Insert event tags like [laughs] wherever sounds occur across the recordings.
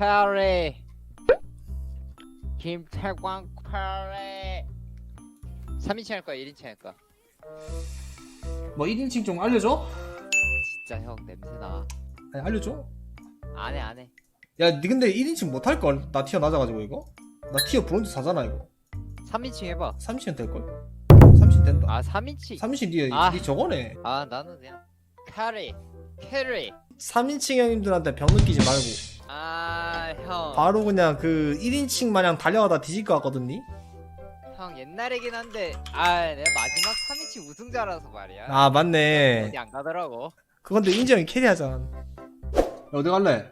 캐리 김태광 캐리 3인칭 할 거야 1인칭 할 거야 뭐 1인칭 좀 알려줘? 진짜 형 냄새나 아니 알려줘? 안해 안해 야, 니 근데 1인칭 못할걸? 나 티어 낮아가지고 이거? 나 티어 브론즈 4잖아 이거 3인칭 해봐 30은 될걸? 30 된다 아 3인칭 30 니, 아. 니 저거네 아 나는 그냥 캐리 캐리 3인칭 형님들한테 병 느끼지 말고 아 형. 바로 그냥 그 1인칭 마냥 달려가다 뒤질 것 같거든 니? 형 옛날이긴 한데 아 내가 마지막 3인칭 우승자라서 말이야. 아 맞네. 어디 안 가더라고. 그건데 인정이 캐리하잖아. 야, 어디 갈래?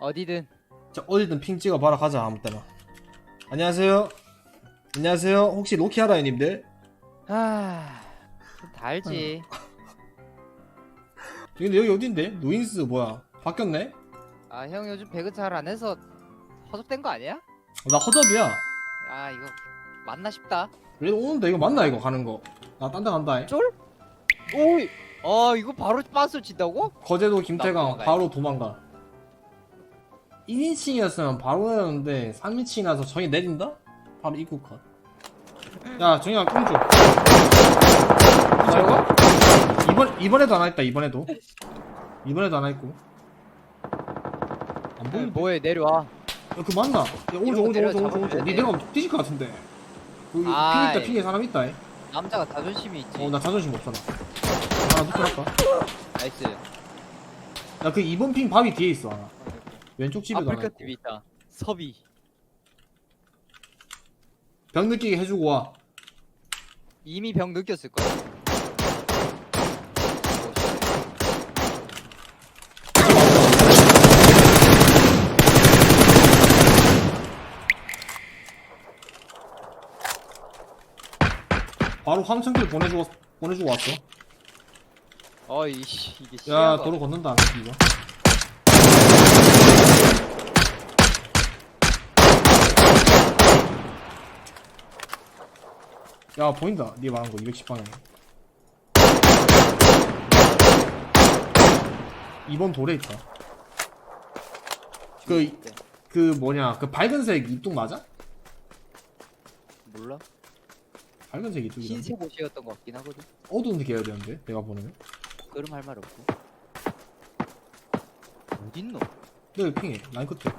어디든. 자 어디든 핑 찍어봐라. 가자 아무 때나. 안녕하세요. 안녕하세요. 혹시 로키 알아요 님들? 아 다 알지. 근데 여기 어딘데? 노인스 뭐야? 바뀌었네? 아 형 요즘 배그 잘 안 해서 허접된 거 아니야? 나 허접이야 아 이거 맞나 싶다 그래도 오는데 이거 맞나 이거 가는 거? 나 딴 데 간다. 쫄? 오이 어 이거 바로 빠스 친다고? 거제도 김태강 도망가야지. 바로 도망가. 1인칭이었으면 바로 내렸는데 3인칭이라서 정이 내린다? 바로 입구 컷. 야 정이야 끔 줘. 뭐라고? 이번 이번에도 안 했다 이번에도. 이번에도 안 했고. 안 보이네. 뭐해 내려와 야, 그 맞나? 야, 오른쪽 오른쪽 내려 오른쪽 오른쪽 오른쪽. 잡아줘야 니 돼. 내가 뒤질 것 같은데. 여기 핑 아이. 있다 핑에 사람 있다. 남자가 자존심이 있지 어 나 자존심 없어 나. 하나 누출할까? 나이스 야 그 2번 핑 바위 뒤에 있어 하나. 왼쪽 집에도 하나 아프리카 있고. 있다 섭이 병 느끼게 해주고 와. 이미 병 느꼈을 거야 바로 황천길 보내주고 보내주고 왔어. 어이씨 이게 야 시야가 도로 건넌다 이거. 야 보인다. 네 말한 거 210방향. 2번 돌에 있다. 그, 그 뭐냐, 그 밝은색 이뚝 맞아? 몰라 밝은색 이뚝이라. 흰색 옷이었던 것 같긴 하거든. 어두운 데 해야 되는데, 내가 보내면. 그럼 할 말 없고. 어딨노? 내 핑해 라인 끝에.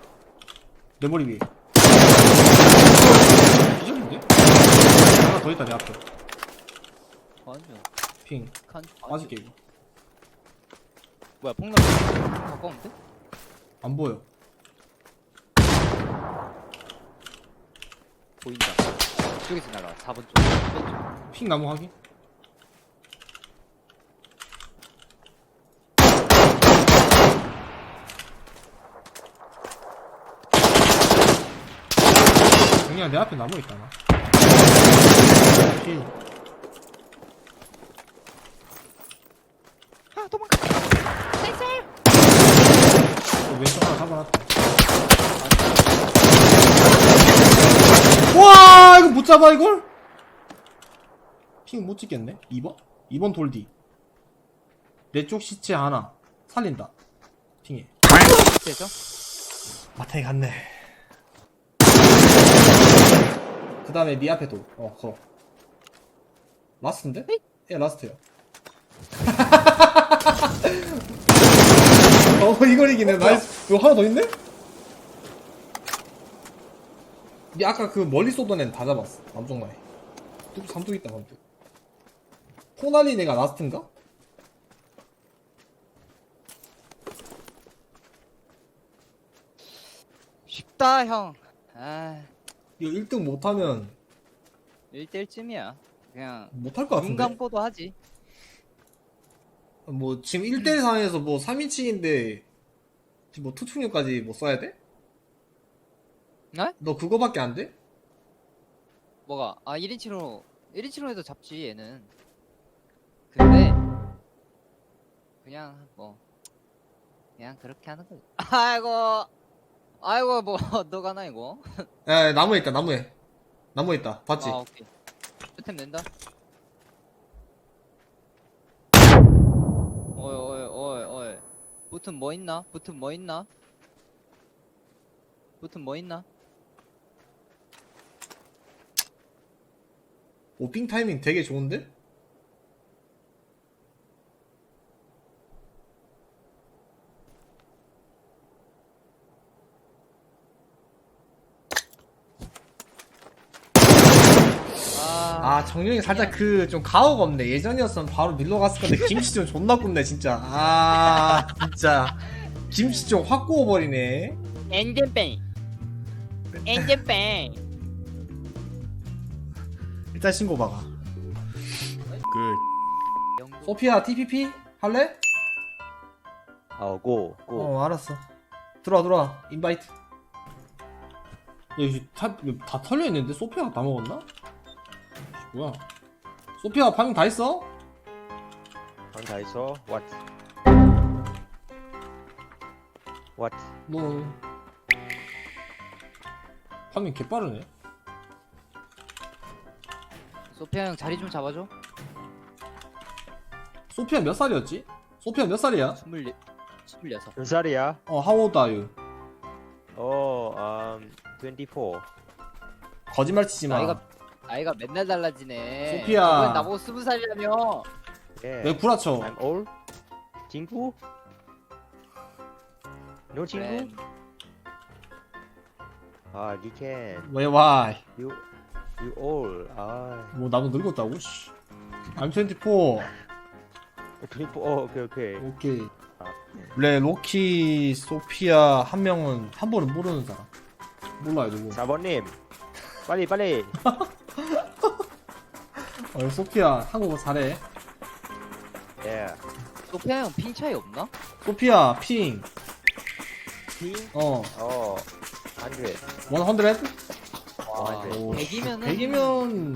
내 머리 위에. 기절인데? 하나 더 있다 내 앞에. 아니야 핑. 칸 맞을게 이거 뭐야 폭락 가까운데? 안 보여. 보인다 저기서 날아와 4번 쪽. 왼쪽 핑 나무 확인. 그냥 내 앞에 나무 있다 나 핑. 아 도망가. 어, 왼쪽 하나 잡아놨다. 와, 이거 못 잡아, 이걸? 핑 못 찍겠네? 2번? 2번 돌디. 내 쪽 시체 하나. 살린다. 핑해. 됐어? 마탱이 갔네. 그 다음에 니 앞에 돌. 어, 거. 라스트인데? 예, 라스트요. [laughs] 어, 이걸 이기네. 나이스. 이거 하나 더 있네? 니 아까 그 멀리 쏘던 애는 다 잡았어. 남쪽나에. 뚝, 삼뚝 있다, 삼뚝. 포 날린 애가 라스트인가? 쉽다 형 아 이거 1등 못하면 1대1쯤이야 그냥 못할 것눈 같은데? 감고도 하지 뭐 지금 1대1 상황에서 뭐 3인칭인데 지금 뭐 투충력까지 뭐 써야 돼? 네? 너 그거밖에 안 돼? 뭐가 아 1인칭으로 1인칭으로 해도 잡지 얘는 근데 그냥 뭐 그냥 그렇게 하는 거지 [laughs] 아이고 아이고 뭐 [laughs] 너가 나 이거 야, 야, 나무에 있다 나무에 나무에 있다 봤지? 아 오케이 템 낸다 어이 어이 어이 어이 붙은 뭐 있나? 붙은 뭐 있나? 무튼 뭐 있나? 오핑 타이밍 되게 좋은데? 아, 아 정령이 살짝 그 좀 가오가 없네 예전이었으면 바로 밀러 갔을 건데 김치 좀 존나 굽네 진짜 아 진짜 김치 좀 확 구워버리네 엔진뱅. 엔진뱅. 일단 신고 박아 그 소피아 TPP 할래? 어, 고, 고. 어 알았어 들어와 들어와 인바이트 야 이거 다, 다 털려 있는데 소피아가 다 먹었나? 뭐야 소피아 파밍 다 했어? 방다 있어? What? What? 너 파밍 개빠르네 소피아 형 자리 좀 잡아줘. 소피아 몇 살이었지? 소피아 몇 살이야? 스물네, 스물여섯. 몇 살이야? 어 how old are you? 어, um, 24. 거짓말 치지 마 나이가 나이가 맨날 달라지네. 소피아. 저번엔 나보고 스무 살이라며. Yeah. 왜 구라쳐 I'm old? 친구? No 친구? 아, you can. 왜 why? You, you old. 아, 뭐 나도 늙었다고? 씨. I'm 24 24. 어, 오케이, 오케이. 오케이 원래 로키 소피아 한 명은 한 번은 모르는 사람 몰라요 누구 4번님. 빨리, 빨리. [laughs] 어 소피아 한국어 잘해 Yeah. 소피아 형핑 차이 없나? 소피아 핑 핑? 어, 어, 100. 100? 와, 네. 오, 100이면은 100이면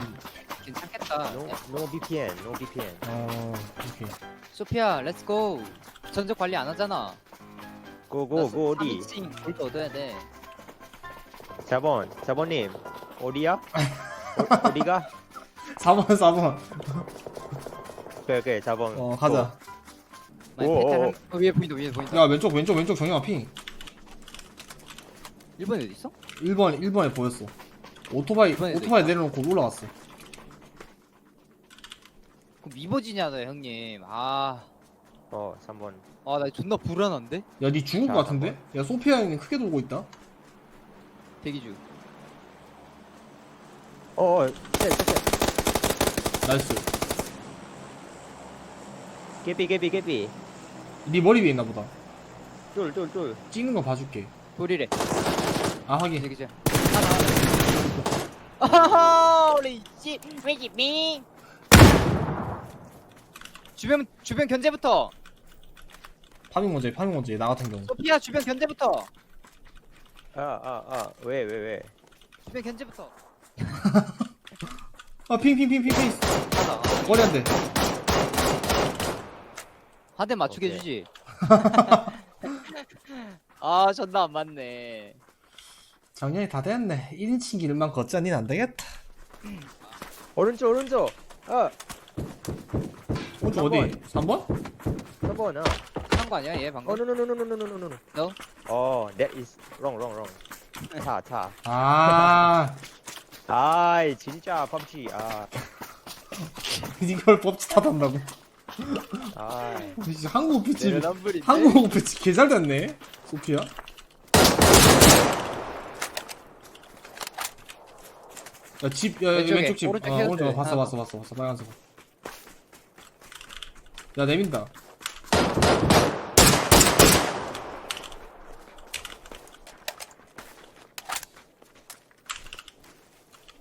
괜찮겠다. No, no VPN, no VPN. 어 오케이 소피아, 렛츠고. 전적 관리 안 하잖아. 고, 고, 고, 어디? 골도 얻어야 돼. 4번, 4번님. 어디야? 어, 어디가? [laughs] 4번 4번 오케이, 오케이, 4번. 어 가자 많이 오, 페탈 오. 한... 어, 위에 보인다, 위에 보인다. 야 왼쪽 왼쪽 왼쪽 정영아 핑 1번에 어디 있어? 1번 1번에 보였어 오토바이 오토바이 있다. 내려놓고 올라갔어 그럼 이버지냐다 형님. 아, 어, 3번. 아, 나 존나 불안한데? 야 니 죽을 자, 것 같은데? 야 소피아 형님 크게 돌고 있다 대기 중. 어, 어, 쎄, 쎄, 쎄. 나이스 깨비, 깨비, 깨비. 니 머리 위에 있나 보다 쫄, 쫄, 쫄. 찍는 거 봐줄게 돌이래. 아 확인 대기 중. 하나, 하나. 홀리 씨, 왜지 미? 주변 주변 견제부터. 파밍 먼저 해 파밍 먼저 해 나 같은 경우 소피아 주변 견제부터. 아, 아, 아. 왜, 왜, 왜? 주변 견제부터. [laughs] 아 핑 핑 핑 핑 핑 하나. 머리 한대 한대 맞추게 오케이. 해주지. [laughs] [laughs] 아, 존나 안 맞네. 작년이 다 됐네 1인칭 길만 걷자 니는 안 되겠다 오른쪽, 오른쪽. 아, 오른쪽 어디? 3번? 3번, 아. 한거 아니야, 얘 어, 방금? no, no, no, no, no, no, no, no, no. No? 어, that is wrong, wrong, wrong. 차, 차. 아 [laughs] 아이, 진짜 펌치. 아, [laughs] 이걸 법치 탓한다고 아이. [laughs] 진짜 한국 피치 내려남불인데? 한국 피치 개잘 됐네 소피아 야 집 야, 왼쪽에, 왼쪽 집 오른쪽 어, 헤어스. 오른쪽 봤어 하나 봤어 봤어 봤어 빨간색 야 내민다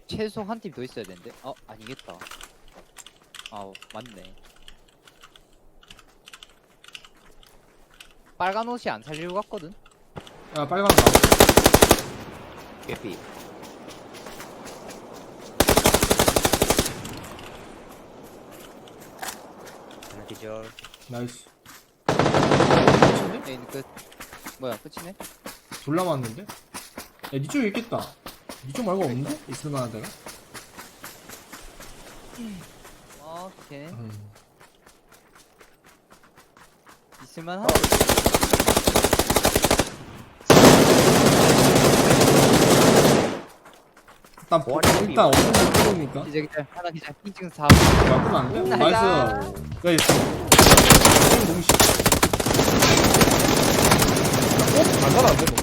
최소 한 팀 더 있어야 되는데? 어, 아니겠다. 아우, 맞네. 빨간 옷이 안 살리고 갔거든? 야 빨간 거 깨비. 기절 나이스 끝인데? 에이 끝 뭐야 끝이네? 둘 남았는데? 야니 쪽에 있겠다 니 쪽 말고 없는데? 있을만한 데가? 오케이 음. 있을만 하고 일단 보- 일단 없는 데끌어니까 기절 기절 하나 기절 핑 찍은 4번 맞으면 안 돼? 나이스. 나이스 야, 얘. 몽시. 어? 잘 살아, 안 돼, 너.